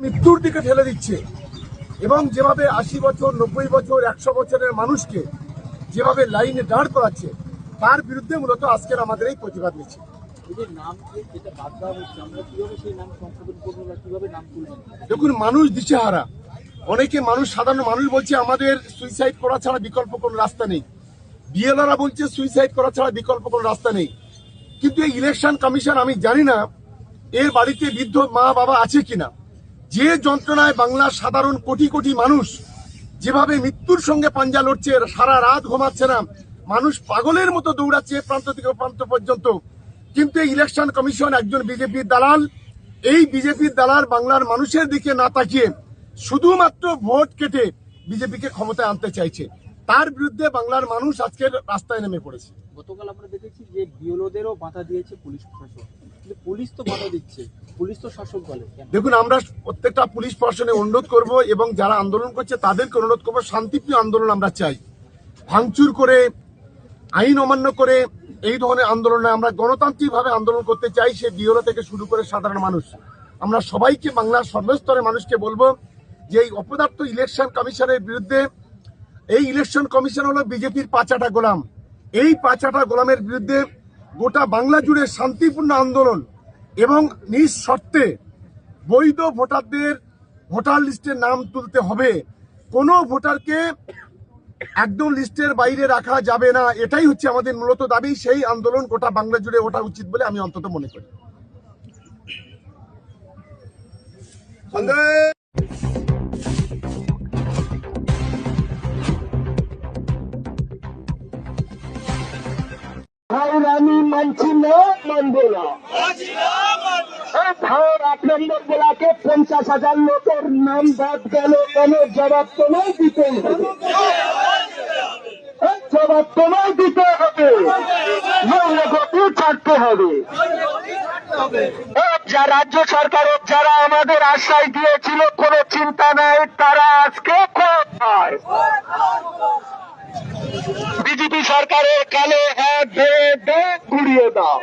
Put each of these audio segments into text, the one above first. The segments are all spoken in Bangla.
মৃত্যুর দিকে ঠেলে দিচ্ছে। এবং যেভাবে আশি বছর নব্বই বছর একশো বছরের মানুষকে যেভাবে লাইনে দাঁড় করাচ্ছে তার বিরুদ্ধে মূলত আজকের আমাদের এই প্রতিবাদ মিছিল। তুলবেন দেখুন মানুষ দিশেহারা। অনেকে মানুষ সাধারণ মানুষ বলছে আমাদের সুইসাইড করা ছাড়া বিকল্প কোনো রাস্তা নেই। বিএলআরা বলছে সুইসাইড করা ছাড়া বিকল্প কোনো রাস্তা নেই। কিন্তু এই ইলেকশন কমিশন আমি জানি না এর বাড়িতে বৃদ্ধ মা বাবা আছে কিনা। যে যন্ত্রণায় বাংলার সাধারণ কোটি কোটি মানুষ যেভাবে মৃত্যুর সঙ্গে পাঞ্জা লড়ছে, সারা রাত ঘুমাচ্ছে না, মানুষ পাগলের মতো দৌড়াচ্ছে প্রান্ত থেকে প্রান্ত পর্যন্ত। কিন্তু ইলেকশন কমিশন একজন বিজেপির দালাল, এই বিজেপির দালাল বাংলার মানুষের দিকে না তাকিয়ে শুধুমাত্র ভোট কেটে বিজেপিকে ক্ষমতায় আনতে চাইছে। তার বিরুদ্ধে বাংলার মানুষ আজকের রাস্তায় নেমে পড়েছে। গতকাল আমরা দেখেছি যে বিওলোদেরও বাধা দিয়েছে পুলিশ প্রশাসন। কিন্তু পুলিশ তো বাধা দিচ্ছে। পুলিশ তো শাসক বলে দেখুন আমরা প্রত্যেকটা পুলিশ প্রশাসনে অনুরোধ করব এবং যারা আন্দোলন করছে তাদেরকে অনুরোধ করব শান্তিপ্রিয় আন্দোলন আমরা চাই। ভাঙচুর করে আইন অমান্য করে এই ধরনের আন্দোলনে আমরা গণতান্ত্রিকভাবে আন্দোলন করতে চাই সে বিওলো থেকে শুরু করে সাধারণ মানুষ। আমরা সবাইকে বাংলার সর্বস্তরের মানুষকে বলব যে এই অপদার্থ ইলেকশন কমিশনের বিরুদ্ধে এই ইলেকশন কমিশন হলো বিজেপির পাঁচাটা গোলাম। এই পাঁচাটা গোলামের বিরুদ্ধে গোটা বাংলা জুড়ে শান্তিপূর্ণ আন্দোলন এবং নিঃশর্তে বৈধ ভোটারদের ভোটার লিস্টে নাম তুলতে হবে। কোনো ভোটারকে একদম লিস্টের বাইরে রাখা যাবে না। এটাই হচ্ছে আমাদের মূলত দাবি। সেই আন্দোলন গোটা বাংলা জুড়ে ওঠা উচিত বলে আমি অন্তত মনে করি। পঞ্চাশ হাজার লোকের নাম বাদ গেল, কেন জবাব তোমায় দিতে জবাব তোমায় দিতে হবে। হবে। যা রাজ্য সরকারের যারা আমাদের আশ্রয় দিয়েছিল, কোনো চিন্তা নাই, তারা আজকে কোথায় বিজেপি সরকারের কালো হাত ঘুরিয়ে দাও।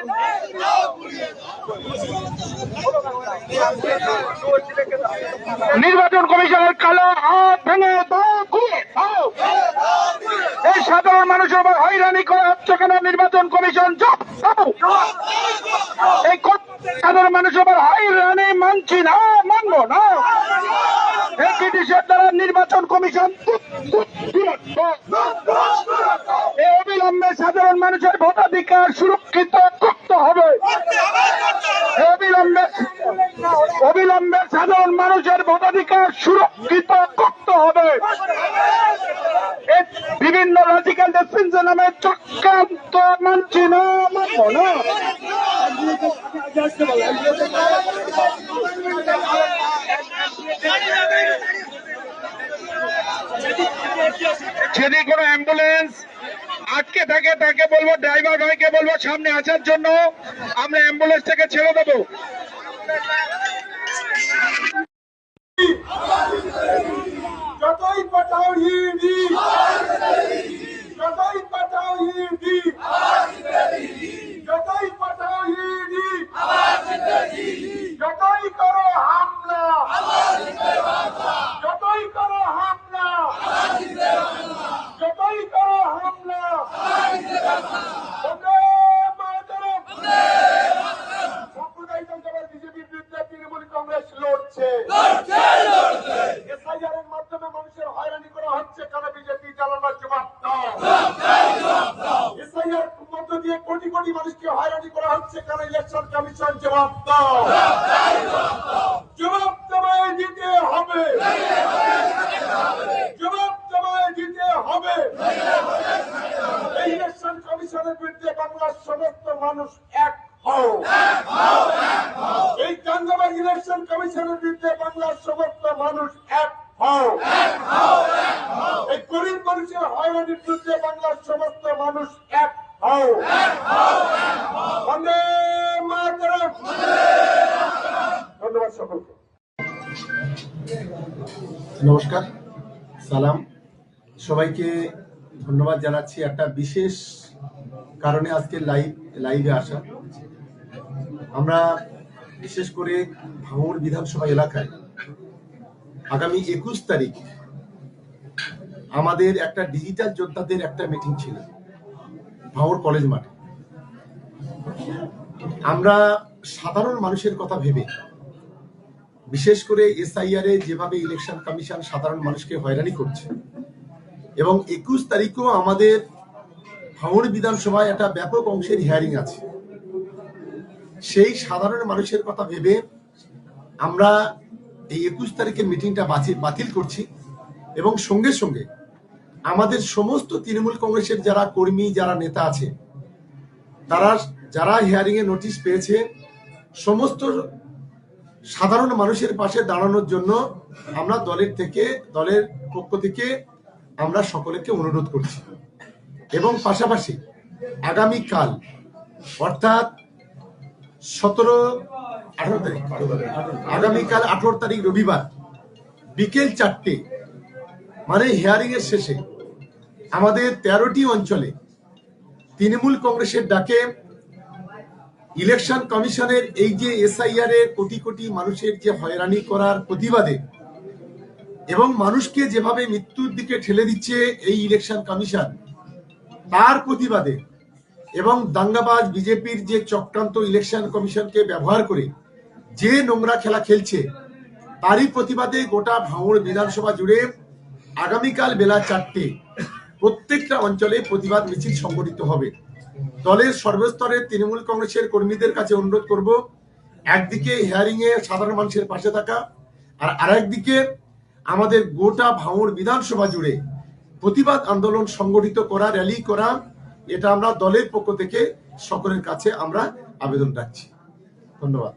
নির্বাচন কমিশনের কালো হাত ভেঙে এই সাধারণ মানুষের উপর হয়রানি করা হচ্ছে কেন? নির্বাচন কমিশন এই সাধারণ মানুষের উপর হয়রানি মানছি না, মানবো না। এই ব্রিটিশের দ্বারা নির্বাচন কমিশন অবিলম্বে সাধারণ মানুষের ভোটাধিকার সুরক্ষিত করতে হবে এই অবিলম্বে অবিলম্বে সাধারণ মানুষের ভোটাধিকার সুরক্ষিত করতে হবে এই বিভিন্ন রাজিক্যাল ডিসপেন্সের নামে চক্রান্ত মানছি না, মানব যদি কোনো অ্যাম্বুলেন্স আটকে থাকে, তাকে বলব ড্রাইভার ভাইকে বলব, সামনে আসার জন্য আমরা অ্যাম্বুলেন্স থেকে ছেড়ে দেবো। All you need. মধ্য দিয়ে কোটি কোটি মানুষকে হয়রানি করা হচ্ছে কেন ইলেকশন কমিশন জবাব জবাব তোমায় দিতে হবে। জবাব তোমায় দিতে হবে। এই ইলেকশন কমিশনের বিরুদ্ধে বাংলার সমস্ত মানুষ এক হও। এই কান্দাবাগ ইলেকশন কমিশনের বিরুদ্ধে বাংলার সমস্ত মানুষ এক হও। এই গরিব মানুষের হয়রানির বিরুদ্ধে বাংলার সমস্ত মানুষ এক হও নমস্কার, সালাম। সবাইকে ধন্যবাদ জানাচ্ছি একটা বিশেষ কারণে আজকে লাইভ লাইভে আসা। আমরা বিশেষ করে ভাঙড় বিধানসভা এলাকায় আগামী একুশ তারিখ আমাদের একটা ডিজিটাল যোদ্ধাদের একটা মিটিং ছিল। ভাঙড় কলেজ মাঠে। আমরা সাধারণ মানুষের কথা ভেবে, বিশেষ করে এসআইআর এ যেভাবে ইলেকশন কমিশন সাধারণ মানুষকে হয়রানি করছে, এবং একুশ তারিখেও আমাদের ভাঙড় বিধানসভায় একটা ব্যাপক অংশের হিয়ারিং আছে। সেই সাধারণ মানুষের কথা ভেবে আমরা এই একুশ তারিখের মিটিংটা বাতিল করছি এবং সঙ্গে সঙ্গে আমাদের সমস্ত তৃণমূল কংগ্রেসের যারা কর্মী, যারা নেতা আছে, তারা, যারা হিয়ারিং এ নোটিশ পেয়েছে, সমস্ত সাধারণ মানুষের পাশে দাঁড়ানোর জন্য আমরা দলের থেকে, দলের পক্ষ থেকে আমরা সকলকে অনুরোধ করছি। এবং পাশাপাশি আগামীকাল, অর্থাৎ সতেরো, আঠারো তারিখ আগামীকাল আঠারো তারিখ রবিবার, বিকেল চারটে মানে হিয়ারিং এর শেষে আমাদের তেরোটি অঞ্চলে তৃণমূল কংগ্রেসের ডাকে ইলেকশন কমিশনের এই যে এসআইআর এর কোটি কোটি মানুষের যে হয়রানি করার প্রতিবাদে এবং মানুষকে যেভাবে মৃত্যুর দিকে ঠেলে দিচ্ছে এই ইলেকশন কমিশন, তার প্রতিবাদে এবং দাঙ্গাবাজ বিজেপির যে চক্রান্ত ইলেকশন কমিশনকে ব্যবহার করে যে নোংরা খেলা খেলছে, তারই প্রতিবাদে গোটা ভাঙড় বিধানসভা জুড়ে আগামীকাল বেলা চারটে প্রত্যেকটা অঞ্চলে প্রতিবাদ মিছিল সংগঠিত হবে। দলের সর্বস্তরের তৃণমূল কংগ্রেসের কর্মীদের কাছে অনুরোধ করব, একদিকে হিয়ারিং এ সাধারণ মানুষের পাশে থাকা আর আরেকদিকে আমাদের গোটা ভাঙড় বিধানসভা জুড়ে প্রতিবাদ আন্দোলন সংগঠিত করা র্যালি করা, এটা আমরা দলের পক্ষ থেকে সকলের কাছে আমরা আবেদন রাখছি। ধন্যবাদ।